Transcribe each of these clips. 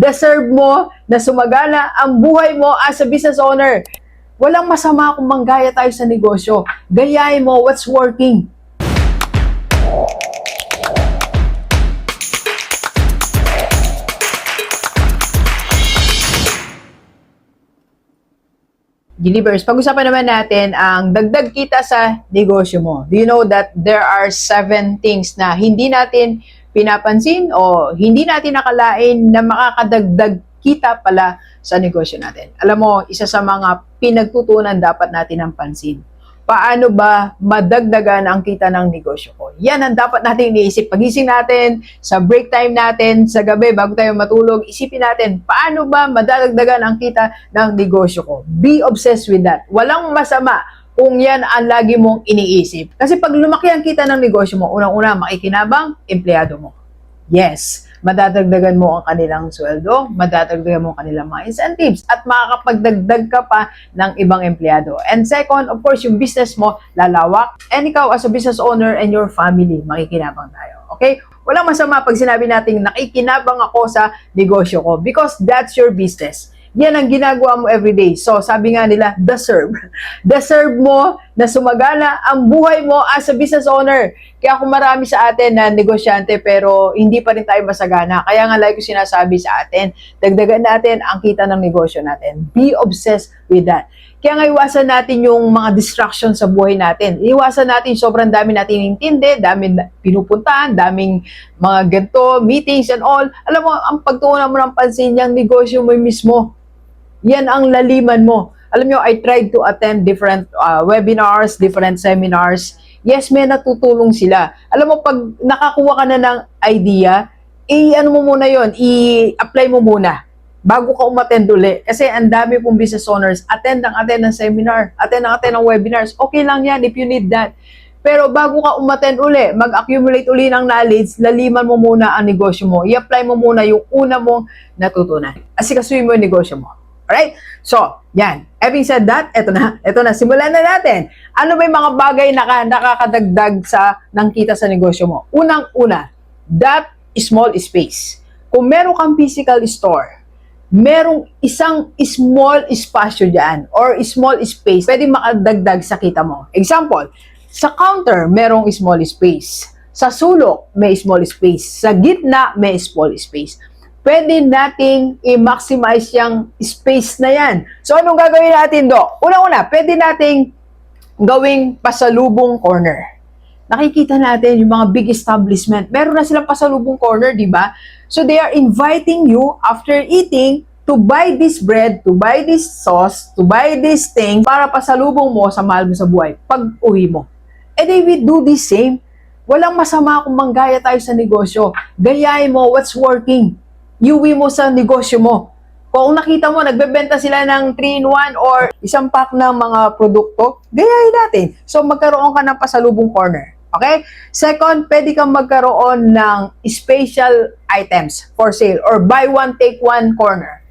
Deserve mo na sumagana ang buhay mo as a business owner. Walang masama kung manggaya tayo sa negosyo. Gayahin mo what's working. Delivers, pag-usapan naman natin ang dagdag kita sa negosyo mo. Do you know that there are seven things na hindi natin pinapansin o hindi natin nakalain na makakadagdag kita pala sa negosyo natin? Alam mo, isa sa mga pinagtutunan dapat natin ng pansin. Paano ba madagdagan ang kita ng negosyo ko? Yan ang dapat natin iniisip. Pagising natin, sa break time natin, sa gabi, bago tayo matulog, isipin natin, paano ba madadagdagan ang kita ng negosyo ko? Be obsessed with that. Walang masama kung yan ang lagi mong iniisip. Kasi pag lumaki ang kita ng negosyo mo, unang-una, makikinabang, empleyado mo. Yes, madadagdagan mo ang kanilang sweldo, madadagdagan mo ang kanilang mga incentives, at makakapagdagdag ka pa ng ibang empleyado. And second, of course, yung business mo lalawak. And ikaw as a business owner and your family, makikinabang tayo. Okay? Walang masama pag sinabi natin nakikinabang ako sa negosyo ko because that's your business. Yan ang ginagawa mo everyday. So, sabi nga nila, deserve. Deserve mo na sumagana ang buhay mo as a business owner. Kaya kung marami sa atin na negosyante pero hindi pa rin tayo masagana. Kaya nga like ko sinasabi sa atin, dagdagan natin ang kita ng negosyo natin. Be obsessed with that. Kaya nga iwasan natin yung mga distraction sa buhay natin. Iwasan natin sobrang dami natin intindi, dami na- pinupuntahan, daming mga ganito, meetings and all. Alam mo, ang pagtuunan mo ng pansin yung negosyo mo mismo. Yan ang laliman mo. Alam nyo, I tried to attend different uh, webinars, different seminars. Yes, may natutulong sila. Alam mo, pag nakakuha ka na ng idea, i-ano mo muna yon, i-apply mo muna bago ka umattend uli. Kasi ang dami pong business owners, attend ang attend ng seminar, attend ang attend ng webinars. Okay lang yan if you need that. Pero bago ka umattend uli, mag-accumulate uli ng knowledge, laliman mo muna ang negosyo mo. I-apply mo muna yung una mong natutunan. Asikasuhin mo yung negosyo mo. Alright? So, yan. Having said that, eto na. Eto na. Simulan na natin. Ano ba yung mga bagay na ka- nakakadagdag sa ng kita sa negosyo mo? Unang-una, that small space. Kung meron kang physical store, merong isang small espasyo dyan or small space, pwede makadagdag sa kita mo. Example, sa counter, merong small space. Sa sulok, may small space. Sa gitna, may small space. Pwede nating i-maximize yung space na yan. So, anong gagawin natin, do? Una-una, pwede nating gawing pasalubong corner nakikita natin yung mga big establishment, meron na silang pasalubong corner, di ba? So they are inviting you after eating to buy this bread, to buy this sauce, to buy this thing para pasalubong mo sa mahal mo sa buhay pag uwi mo. And they will do the same. Walang masama kung manggaya tayo sa negosyo. Gayahin mo what's working. Iuwi mo sa negosyo mo. Kung nakita mo, nagbebenta sila ng 3-in-1 or isang pack ng mga produkto, gayahin natin. So, magkaroon ka ng pasalubong corner. Okay? Second, pwede kang magkaroon ng special items for sale or buy one, take one corner.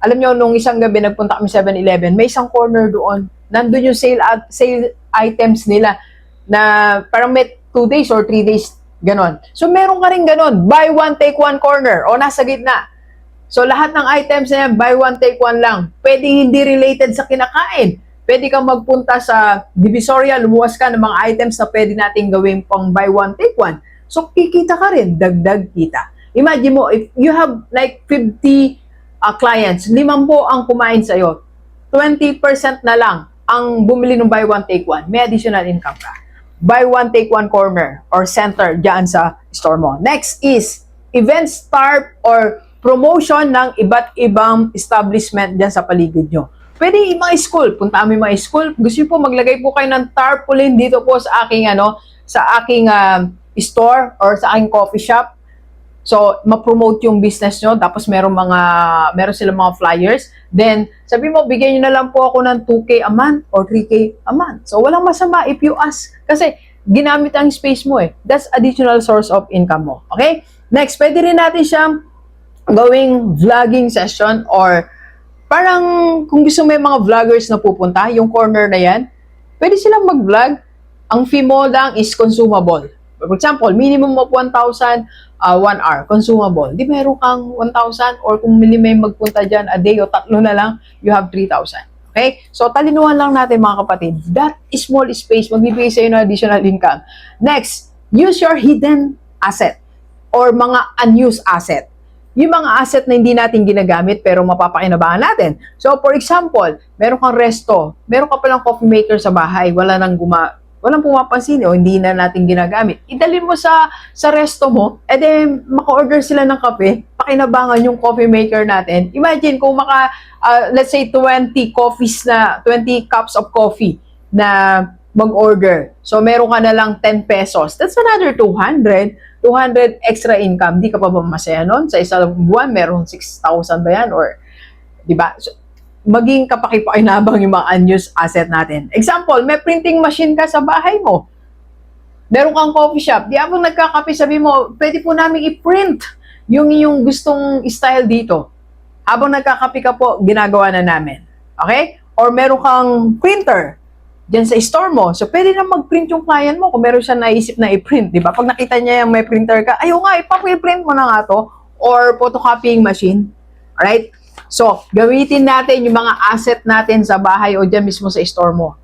Alam nyo, nung isang gabi nagpunta kami 7-Eleven, may isang corner doon. Nandun yung sale, at, sale items nila na parang may 2 days or 3 days, ganon. So, meron ka rin ganon. Buy one, take one corner o nasa gitna. So, lahat ng items na yan, buy one, take one lang. Pwede hindi related sa kinakain. Pwede kang magpunta sa Divisoria, lumuwas ka ng mga items na pwede nating gawin pang buy one, take one. So, kikita ka rin, dagdag kita. Imagine mo, if you have like 50 uh, clients, limampo ang kumain sa'yo, 20% na lang ang bumili ng buy one, take one. May additional income ka. Buy one, take one corner or center dyan sa store mo. Next is event start or promotion ng iba't ibang establishment dyan sa paligid nyo. Pwede yung mga school, punta kami mga school. Gusto po maglagay po kayo ng tarpaulin dito po sa aking ano, sa aking um, store or sa aking coffee shop. So, ma-promote yung business nyo, tapos meron mga, meron silang mga flyers. Then, sabi mo, bigyan nyo na lang po ako ng 2K a month or 3K a month. So, walang masama if you ask. Kasi, ginamit ang space mo eh. That's additional source of income mo. Okay? Next, pwede rin natin siyang gawing vlogging session or parang kung gusto may mga vloggers na pupunta, yung corner na yan, pwede silang mag-vlog. Ang fee mo lang is consumable. For example, minimum of 1,000, uh, 1 hour, consumable. Di meron kang 1,000 or kung may magpunta dyan a day o tatlo na lang, you have 3,000. Okay? So, talinuhan lang natin mga kapatid. That small space, magbibigay sa ng additional income. Next, use your hidden asset or mga unused asset. Yung mga asset na hindi natin ginagamit pero mapapakinabangan natin. So, for example, meron kang resto, meron ka palang coffee maker sa bahay, wala nang guma walang pumapansin o hindi na natin ginagamit. Idalin mo sa sa resto mo, eh then maka-order sila ng kape, pakinabangan yung coffee maker natin. Imagine kung maka, uh, let's say 20 coffees na, 20 cups of coffee na mag-order. So, meron ka na lang 10 pesos. That's another 200. 200 extra income. Di ka pa ba masaya nun? Sa isang buwan, meron 6,000 ba yan? Or, di ba? So, maging kapakipakinabang yung mga unused asset natin. Example, may printing machine ka sa bahay mo. Meron kang coffee shop. Di habang nagkakape, sabi mo, pwede po namin i-print yung iyong gustong style dito. Habang nagkakape ka po, ginagawa na namin. Okay? Or meron kang printer dyan sa store mo. So, pwede na mag-print yung client mo kung meron siya naisip na i-print, di ba? Pag nakita niya yung may printer ka, ayaw nga, ipapi-print mo na nga to. Or photocopying machine. Alright? So, gamitin natin yung mga asset natin sa bahay o dyan mismo sa store mo.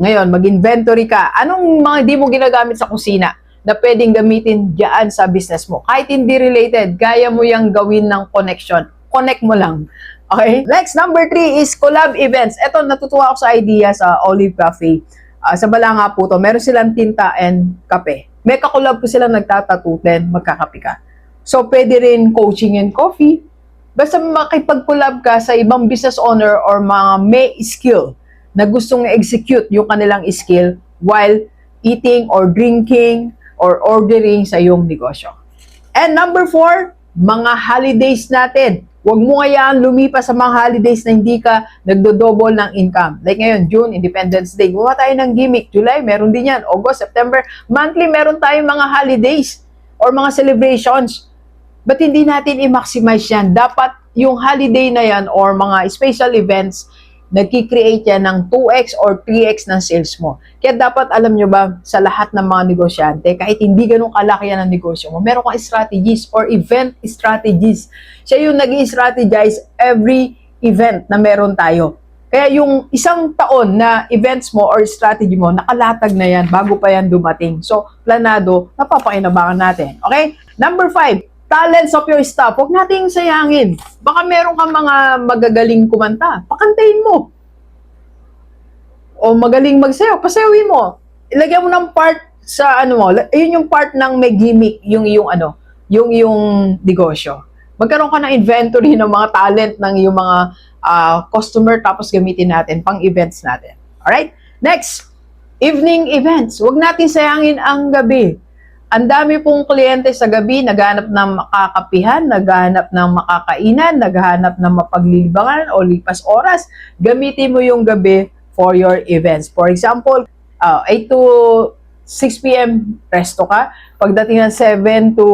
Ngayon, mag-inventory ka. Anong mga di mo ginagamit sa kusina na pwedeng gamitin dyan sa business mo? Kahit hindi related, kaya mo yung gawin ng connection. Connect mo lang. Okay? Next, number three is collab events. Ito, natutuwa ako sa idea sa Olive Cafe. Ah, sa Balanga po to, meron silang tinta and kape. May kakulab po silang nagtatattoo, then magkakape ka. So, pwede rin coaching and coffee. Basta makipag-collab ka sa ibang business owner or mga may skill na gustong execute yung kanilang skill while eating or drinking or ordering sa iyong negosyo. And number four, mga holidays natin. Huwag mo kayaan lumipas sa mga holidays na hindi ka nagdo-double ng income. Like ngayon, June, Independence Day. Gumawa tayo ng gimmick. July, meron din yan. August, September. Monthly, meron tayong mga holidays or mga celebrations. Ba't hindi natin i-maximize yan? Dapat yung holiday na yan or mga special events, nagki-create yan ng 2x or 3x ng sales mo. Kaya dapat alam nyo ba, sa lahat ng mga negosyante, kahit hindi ganun kalaki yan ang negosyo mo, meron kang strategies or event strategies. Siya yung nag strategize every event na meron tayo. Kaya yung isang taon na events mo or strategy mo, nakalatag na yan bago pa yan dumating. So, planado, napapakinabangan natin. Okay? Number five, talents of your staff. Huwag nating sayangin. Baka meron kang mga magagaling kumanta. Pakantayin mo. O magaling magsayaw, pasayawin mo. Ilagyan mo ng part sa ano mo. Yun yung part ng may gimmick, yung yung ano, yung yung negosyo. Magkaroon ka ng inventory ng mga talent ng yung mga ah, customer tapos gamitin natin pang events natin. Alright? Next, evening events. Huwag natin sayangin ang gabi. Ang dami pong kliyente sa gabi, naghahanap ng makakapihan, naghahanap ng makakainan, naghahanap ng mapaglilibangan o lipas oras. Gamitin mo yung gabi for your events. For example, uh, 8 to 6 p.m. resto ka. Pagdating ng 7 to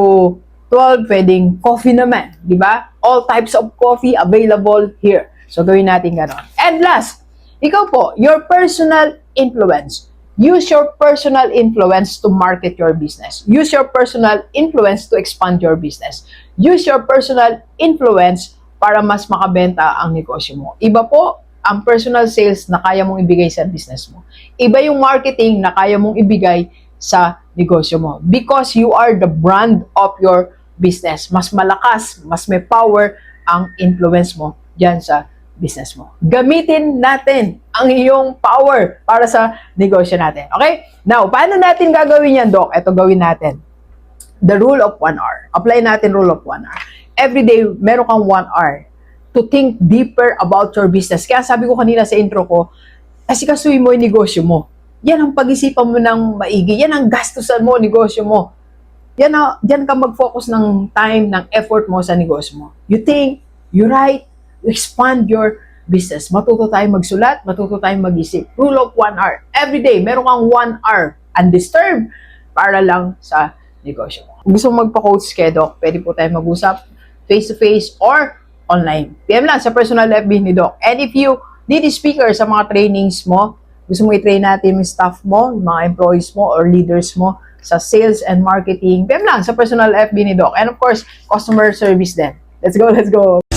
12, pwedeng coffee naman. Di ba? All types of coffee available here. So, gawin natin gano'n. And last, ikaw po, your personal influence. Use your personal influence to market your business. Use your personal influence to expand your business. Use your personal influence para mas makabenta ang negosyo mo. Iba po ang personal sales na kaya mong ibigay sa business mo. Iba yung marketing na kaya mong ibigay sa negosyo mo. Because you are the brand of your business. Mas malakas, mas may power ang influence mo dyan sa business mo. Gamitin natin ang iyong power para sa negosyo natin. Okay? Now, paano natin gagawin yan, Doc? Ito gawin natin. The rule of one hour. Apply natin rule of one hour. Every day, meron kang one hour to think deeper about your business. Kaya sabi ko kanina sa intro ko, kasi kasuin mo yung negosyo mo. Yan ang pag-isipan mo ng maigi. Yan ang gastusan mo, negosyo mo. Yan, na, yan ka mag-focus ng time, ng effort mo sa negosyo mo. You think, you write, expand your business. Matuto tayong magsulat, matuto tayong mag-isip. Rule of one hour. Every day, meron kang one hour undisturbed para lang sa negosyo gusto mo magpa-coach kay Doc, pwede po tayo mag-usap face-to-face or online. PM lang sa personal FB ni Doc. And if you need a speaker sa mga trainings mo, gusto mo i-train natin yung staff mo, yung mga employees mo or leaders mo, sa sales and marketing, PM lang sa personal FB ni Doc. And of course, customer service din. Let's go, let's go!